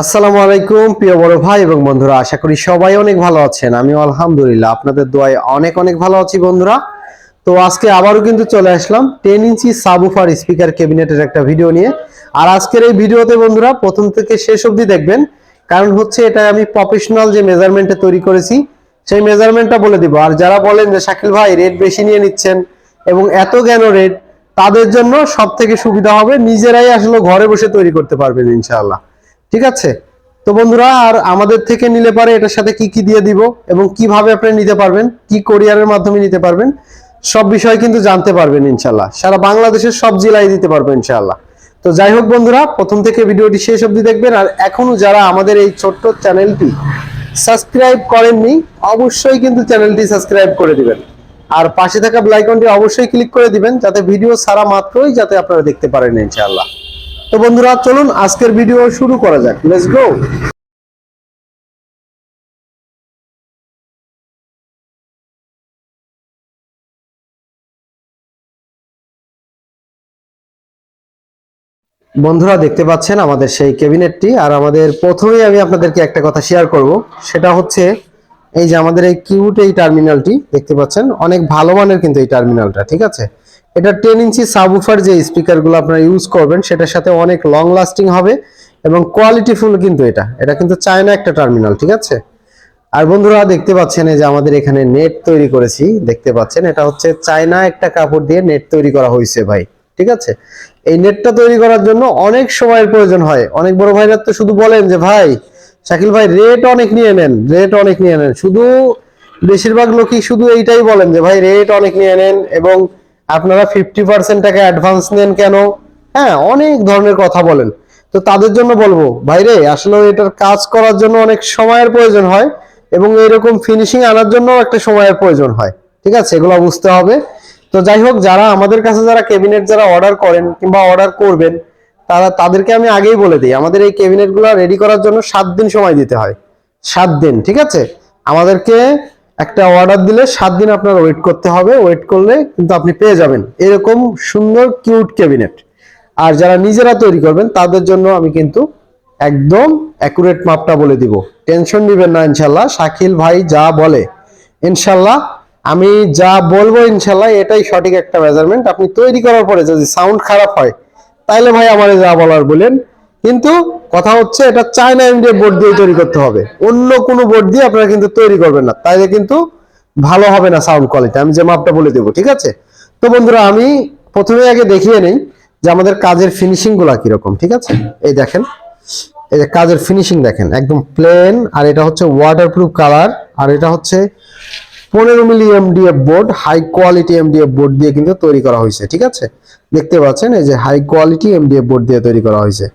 আসসালামু আলাইকুম, প্রিয় বড় ভাই এবং বন্ধুরা, আশা করি সবাই অনেক ভালো আছেন। আমি আলহামদুলিল্লাহ, আপনাদের দোয়ায় অনেক অনেক ভালো আছি বন্ধুরা। তো আজকে আবারও কিন্তু চলে আসলাম টেন ইঞ্চি সাবুফার স্পিকার ক্যাবিনেটের একটা ভিডিও নিয়ে। আর আজকের এই ভিডিওতে বন্ধুরা, প্রথম থেকে শেষ অবধি দেখবেন। কারণ হচ্ছে এটা আমি প্রফেশনাল যে মেজারমেন্টে তৈরি করেছি, সেই মেজারমেন্টটা বলে দিব। আর যারা বলেন যে, শাকিল ভাই রেট বেশি নিয়ে নিচ্ছেন এবং এত কেন রেট তাদের জন্য সব থেকে সুবিধা হবে, নিজেরাই আসলে ঘরে বসে তৈরি করতে পারবেন ইনশাআল্লাহ। ঠিক আছে? তো বন্ধুরা, আর আমাদের থেকে নিলে পারে এটার সাথে কি কি দিয়ে দিব এবং কীভাবে আপনি নিতে পারবেন, কি কোরিয়ারের মাধ্যমে নিতে পারবেন, সব বিষয় কিন্তু জানতে পারবেন ইনশাল্লাহ সারা বাংলাদেশের সব জেলায় দিতে পারবেন ইনশাল্লাহ তো যাই হোক বন্ধুরা, প্রথম থেকে ভিডিওটি শেষ অবধি দেখবেন, আর এখনও যারা আমাদের এই ছোট্ট চ্যানেলটি সাবস্ক্রাইব করেননি, অবশ্যই কিন্তু চ্যানেলটি সাবস্ক্রাইব করে দিবেন। আর পাশে থাকা ব্লাইকনটি অবশ্যই ক্লিক করে দিবেন, যাতে ভিডিও সারা মাত্রই যাতে আপনারা দেখতে পারেন ইনশাআল্লাহ। তো বন্ধুরা, চলুন আজকের ভিডিও শুরু করা যাক। লেটস গো বন্ধুরা, দেখতে পাচ্ছেন আমাদের সেই ক্যাবিনেটটি। আর আমাদের প্রথমেই আমি আপনাদেরকে একটা কথা শেয়ার করব। সেটা হচ্ছে, এই যে আমাদের এই কিউট এই টার্মিনালটি দেখতে পাচ্ছেন? অনেক ভালো মানের কিন্তু এই টার্মিনালটা ঠিক আছে? এটা টেন ইঞ্চি সাবউফার যে স্পিকারগুলো আপনারা ইউজ করবেন, সেটার সাথে অনেক লং লাস্টিং হবে এবং কোয়ালিটিফুল কিন্তু এটা। এটা কিন্তু চায়না একটা টার্মিনাল ঠিক আছে? আর বন্ধুরা দেখতে পাচ্ছেন যে আমাদের এখানে নেট তৈরি করেছি, দেখতে পাচ্ছেন? এটা হচ্ছে চায়না একটা কাপড় দিয়ে নেট তৈরি করা হয়েছে ভাই, ঠিক আছে? এই নেটটা তৈরি করার জন্য অনেক সময়ের প্রয়োজন হয়। অনেক বড় ভাইরা তো শুধু বলেন যে, ভাই, শাকিল ভাই রেট অনেক নিয়ে নেন রেট অনেক নিয়ে নেন। শুধু বেশিরভাগ লোকই শুধু এইটাই বলেন যে, ভাই রেট অনেক নিয়ে নেন এবং আপনারা ফিফটি পার্সেন্ট টাকা অ্যাডভান্স নেন কেন? হ্যাঁ অনেক ধরনের কথা বলেন। তো তাদের জন্য বলব, ভাইরে, আসলে এটার কাজ করার জন্য অনেক সময়ের প্রয়োজন হয় এবং এরকম ফিনিশিং আনার জন্য একটা সময়ের প্রয়োজন হয়। ঠিক আছে? এগুলো বুঝতে হবে। তো যাই হোক, যারা আমাদের কাছে যারা ক্যাবিনেট যারা অর্ডার করেন কিংবা অর্ডার করবেন, তারা, তাদেরকে আমি আগেই বলে দিই, আমাদের এই ক্যাবিনেটগুলো রেডি করার জন্য সাত দিন সময় দিতে হয়। সাত দিন, ঠিক আছে? আমাদেরকে একটা অর্ডার দিলে সাত দিন আপনার ওয়েট করতে হবে। ওয়েট করলে কিন্তু আপনি পেয়ে যাবেন। এরকম সুন্দর কিউট ক্যাবিনেট আর যারা নিজেরা তৈরি করবেন, তাদের জন্য আমি কিন্তু একদম অ্যাকুরেট মাপটা বলে দিব। টেনশন নেবেন না, ইনশাল্লাহ। শাকিল ভাই যা বলে, ইনশাল্লাহ। আমি যা বলব, ইনশাল্লাহ, এটাই সঠিক একটা মেজারমেন্ট আপনি তৈরি করার পরে যদি সাউন্ড খারাপ হয়, তাইলে ভাই আমারে যা বলার বলেন। কিন্তু কথা হচ্ছে এটা চায়না ইন্ডিয়া বোর্ড দিয়ে তৈরি করতে হবে। অন্য কোনো বোর্ড দিয়ে আপনারা কিন্তু তৈরি করবেন না। তাইলে কিন্তু ভালো হবে না সাউন্ড কোয়ালিটি আমি যে মাপটা বলে দেবো, ঠিক আছে? তো বন্ধুরা, আমি প্রথমে আগে দেখিয়ে নেই যে আমাদের কাজের ফিনিশিংগুলা কীরকম, ঠিক আছে? এই দেখেন, এই যে কাজের ফিনিশিং দেখেন, একদম প্লেন আর এটা হচ্ছে ওয়াটারপ্রুফ কালার আর এটা হচ্ছে পনেরো milli MDF board high quality MDF board দিয়ে কিন্তু তৈরি করা হয়েছে, ঠিক আছে? দেখতে পাচ্ছেন, এই যে হাই কোয়ালিটি এমডিএফ বোর্ড দিয়ে তৈরি করা হয়েছে।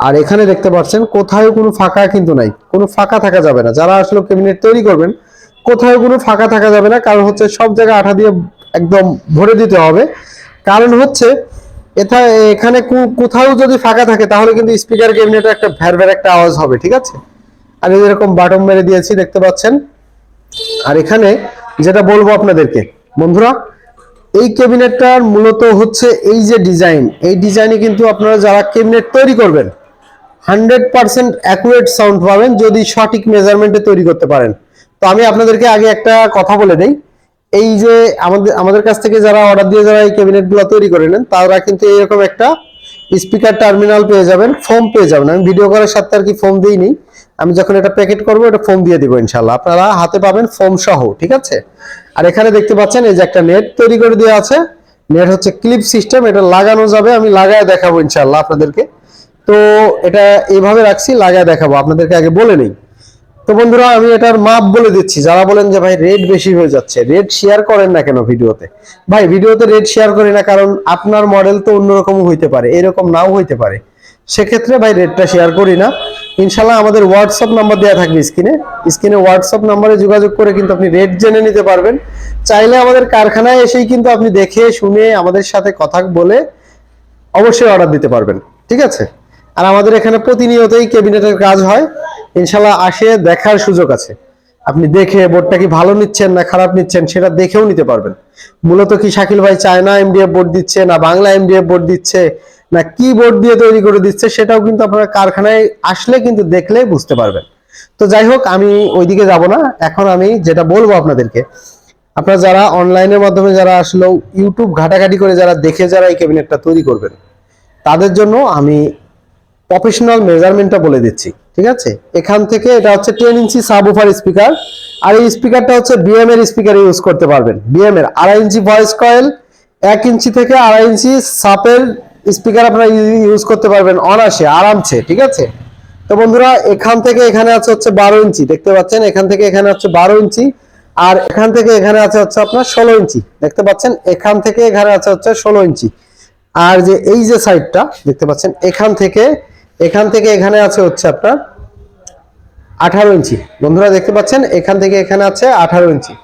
আর এখানে দেখতে পাচ্ছেন কোথাও কোনো ফাঁকা কিন্তু নাই। কোনো ফাঁকা থাকা যাবে না। যারা আসলে ক্যাবিনেট তৈরি করবেন কোথাও কোনো ফাঁকা থাকা যাবে না। কারণ হচ্ছে সব জায়গায় আঠা দিয়ে একদম ভরে দিতে হবে। কারণ হচ্ছে, এটা এখানে কোথাও যদি ফাঁকা থাকে, তাহলে কিন্তু স্পিকার ক্যাবিনেটে একটা ভ্যার ভ্যার একটা আওয়াজ হবে, ঠিক আছে? আর এই এরকম বাটন মেরে দিয়েছি, দেখতে পাচ্ছেন? আর এখানে যেটা বলব আপনাদেরকে, বন্ধুরা, এই ক্যাবিনেটটার মূলত হচ্ছে এই যে ডিজাইন এই ডিজাইনে কিন্তু আপনারা যারা ক্যাবিনেট তৈরি করবেন হান্ড্রেড পার্সেন্ট অ্যাকুরেট সাউন্ড পাবেন যদি সঠিক মেজারমেন্টে তৈরি করতে পারেন। তো আমি আপনাদেরকে আগে একটা কথা বলে দেই এই যে আমাদের আমাদের কাছ থেকে যারা অর্ডার দিয়ে যারা এই ক্যাবিনেটগুলো তৈরি করে নেন, তারা কিন্তু এরকম একটা স্পিকার টার্মিনাল পেয়ে যাবেন ফোম পেয়ে যাবেন। আমি ভিডিও করার সাথে আর কি ফোম দিইনি। আমি যখন এটা প্যাকেট করব, এটা ফোম দিয়ে দিব ইনশাল্লাহ আপনারা হাতে পাবেন ফোম সহ, ঠিক আছে? আর এখানে দেখতে পাচ্ছেন এই যে একটা নেট তৈরি করে দেওয়া আছে। নেট হচ্ছে ক্লিপ সিস্টেম এটা লাগানো যাবে। আমি লাগায় দেখাবো ইনশাল্লাহ আপনাদেরকে। তো এটা এইভাবে রাখছি, লাগায় দেখাবো। আপনাদেরকে আগে বলে নেই। তো বন্ধুরা, আমি এটার মাপ বলে দিচ্ছি। যারা বলেন যে, ভাই রেট বেশি হয়ে যাচ্ছে রেট শেয়ার করেন না কেন ভিডিওতে? ভাই, ভিডিওতে রেট শেয়ার করি না, কারণ আপনার মডেল তো অন্যরকম হইতে পারে, এরকম নাও হইতে পারে। সেক্ষেত্রে, ভাই রেটটা শেয়ার করি না। ইনশাল্লাহ আমাদের হোয়াটসঅ্যাপ নাম্বার দেওয়া থাকবে স্ক্রিনে। স্ক্রিনে হোয়াটসঅ্যাপ নাম্বারে যোগাযোগ করে কিন্তু আপনি রেট জেনে নিতে পারবেন। চাইলে আমাদের কারখানায় এসেই কিন্তু আপনি দেখে, শুনে আমাদের সাথে কথা বলে অবশ্যই অর্ডার দিতে পারবেন। ঠিক আছে? আর আমাদের এখানে প্রতিনিয়তই ক্যাবিনেটের কাজ হয়। ইনশাল্লাহ আসে, দেখার সুযোগ আছে। আপনি দেখে বোর্ডটা কি ভালো নিচ্ছেন না খারাপ নিচ্ছেন সেটা দেখেও নিতে পারবেন। মূলত কি শাকিল ভাই চায়না এমডিএফ বোর্ড দিচ্ছে না বাংলা এমডিএফ বোর্ড দিচ্ছে না কি বোর্ড দিয়ে তৈরি করে দিচ্ছে সেটাও কিন্তু আপনারা কারখানায় আসলে কিন্তু দেখলে বুঝতে পারবেন। তো যাই হোক, আমি ওইদিকে যাব না। এখন আমি যেটা বলব আপনাদেরকে, আপনারা যারা অনলাইনের মাধ্যমে যারা আসলে ইউটিউব ঘাটাঘাটি করে যারা দেখে যারা এই ক্যাবিনেটটা তৈরি করবেন, তাদের জন্য আমি প্রফেশনাল মেজারমেন্টটা বলে দিচ্ছি, ঠিক আছে? এখান থেকে এটা হচ্ছে টেন ইঞ্চি সাবউফার স্পিকার আর এই স্পিকারটা হচ্ছে বিএম এর স্পিকার ইউজ করতে পারবেন। বিএম এর আড়াই ইঞ্চি ভয়েস কয়েল এক ইঞ্চি থেকে আড়াই ইঞ্চি সাপের স্পিকার আপনারা ইউজ করতে পারবেন অনাসে আরামসে, ঠিক আছে? তো বন্ধুরা, এখান থেকে এখানে আছে হচ্ছে বারো ইঞ্চি দেখতে পাচ্ছেন? এখান থেকে এখানে হচ্ছে বারো ইঞ্চি আর এখান থেকে এখানে আছে হচ্ছে আপনার ষোলো ইঞ্চি দেখতে পাচ্ছেন? এখান থেকে এখানে আছে হচ্ছে ষোলো ইঞ্চি আর যে এই যে সাইডটা দেখতে পাচ্ছেন? এখান থেকে এখান থেকে এখানে আছে হচ্ছে আপনার আঠারো ইঞ্চি। বন্ধুরা দেখতে পাচ্ছেন, এখান থেকে এখানে আছে আঠারো ইঞ্চি।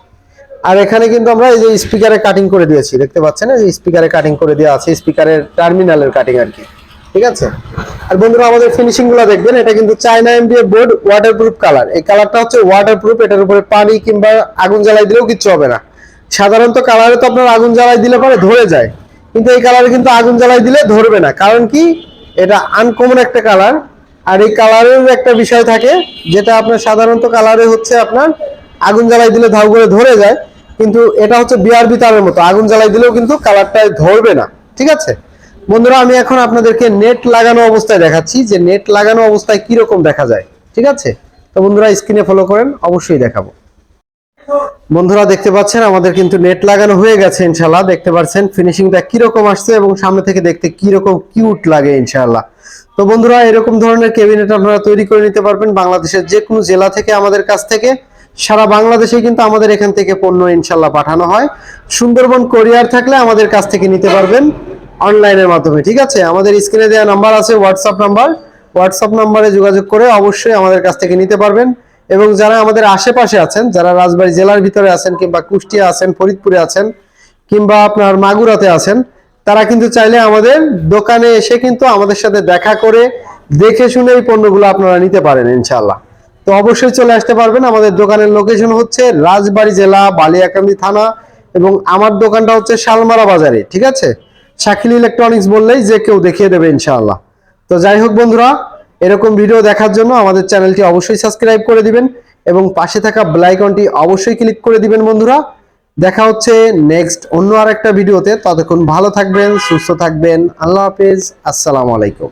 আর এখানে কিন্তু আমরা এই যে স্পিকারে কাটিং করে দিয়েছি, দেখতে পাচ্ছেন? এই স্পিকারে কাটিং করে দেওয়া আছে স্পিকারের টার্মিনালের কাটিং আর কি ঠিক আছে? আর বন্ধুরা, আমাদের ফিনিশিংগুলো দেখবেন, এটা কিন্তু China MDF board waterproof colour এই কালারটা হচ্ছে ওয়াটারপ্রুফ এটার উপরে পানি কিংবা আগুন জ্বালাই দিলেও কিচ্ছু হবে না। সাধারণত কালারে তো আপনার আগুন জ্বালাই দিলে পরে ধরে যায়, কিন্তু এই কালারে কিন্তু আগুন জ্বালাই দিলে ধরবে না। কারণ কি? এটা আনকমন একটা কালার আর এই কালারের একটা বিষয় থাকে, যেটা আপনার সাধারণত কালারে হচ্ছে আপনার আগুন জ্বালাই দিলে ধাউ করে ধরে যায়, কিন্তু এটা হচ্ছে বিআরবি তারের মতো, আগুন জ্বালাই দিলেও কিন্তু কালারটা ধরবে না, ঠিক আছে? বন্ধুরা, আমি এখন আপনাদেরকে নেট লাগানো অবস্থায় দেখাচ্ছি, যে নেট লাগানো অবস্থায় কি রকম দেখা যায়, ঠিক আছে? তো বন্ধুরা স্ক্রিনে ফলো করেন, অবশ্যই দেখাবো। বন্ধুরা দেখতে পাচ্ছেন, আমাদের কিন্তু নেট লাগানো হয়ে গেছে ইনশাল্লাহ দেখতে পাচ্ছেন ফিনিশিংটা কীরকম আসছে এবং সামনে থেকে দেখতে কীরকম কিউট লাগে ইনশাল্লাহ তো বন্ধুরা, এরকম ধরনের ক্যাবিনেট আপনারা তৈরি করে নিতে পারবেন বাংলাদেশের যে কোনো জেলা থেকে আমাদের কাছ থেকে। সারা বাংলাদেশে কিন্তু আমাদের এখান থেকে পণ্য ইনশাল্লাহ পাঠানো হয়। সুন্দরবন কোরিয়ার থাকলে আমাদের কাছ থেকে নিতে পারবেন অনলাইনের মাধ্যমে, ঠিক আছে? আমাদের স্ক্রিনে দেওয়া নাম্বার আছে হোয়াটসঅ্যাপ নাম্বার হোয়াটসঅ্যাপ নাম্বারে যোগাযোগ করে অবশ্যই আমাদের কাছ থেকে নিতে পারবেন। এবং যারা আমাদের আশেপাশে আছেন, যারা রাজবাড়ী জেলার ভিতরে আছেন কিংবা কুষ্টিয়া আছেন, ফরিদপুরে আছেন কিংবা আপনার মাগুরাতে আছেন, তারা কিন্তু চাইলে আমাদের দোকানে এসে কিন্তু আমাদের সাথে দেখা করে দেখে শুনে এই পণ্যগুলো আপনারা নিতে পারেন ইনশাল্লাহ তো অবশ্যই চলে আসতে পারবেন। আমাদের দোকানের লোকেশন হচ্ছে রাজবাড়ী জেলা বালিয়াকান্দি থানা এবং আমার দোকানটা হচ্ছে শালমারা বাজারে, ঠিক আছে? শাকিল ইলেকট্রনিক্স বললেই যে কেউ দেখিয়ে দেবে ইনশাআল্লাহ। তো যাই হোক বন্ধুরা এরকম ভিডিও দেখার জন্য আমাদের চ্যানেলটি অবশ্যই সাবস্ক্রাইব করে দিবেন এবং পাশে থাকা বেল আইকনটি অবশ্যই ক্লিক করে দিবেন বন্ধুরা। দেখা হচ্ছে নেক্সট অন্য আর একটা ভিডিওতে ততক্ষণ ভালো থাকবেন, সুস্থ থাকবেন। আল্লাহ হাফেজ। আসসালামু আলাইকুম।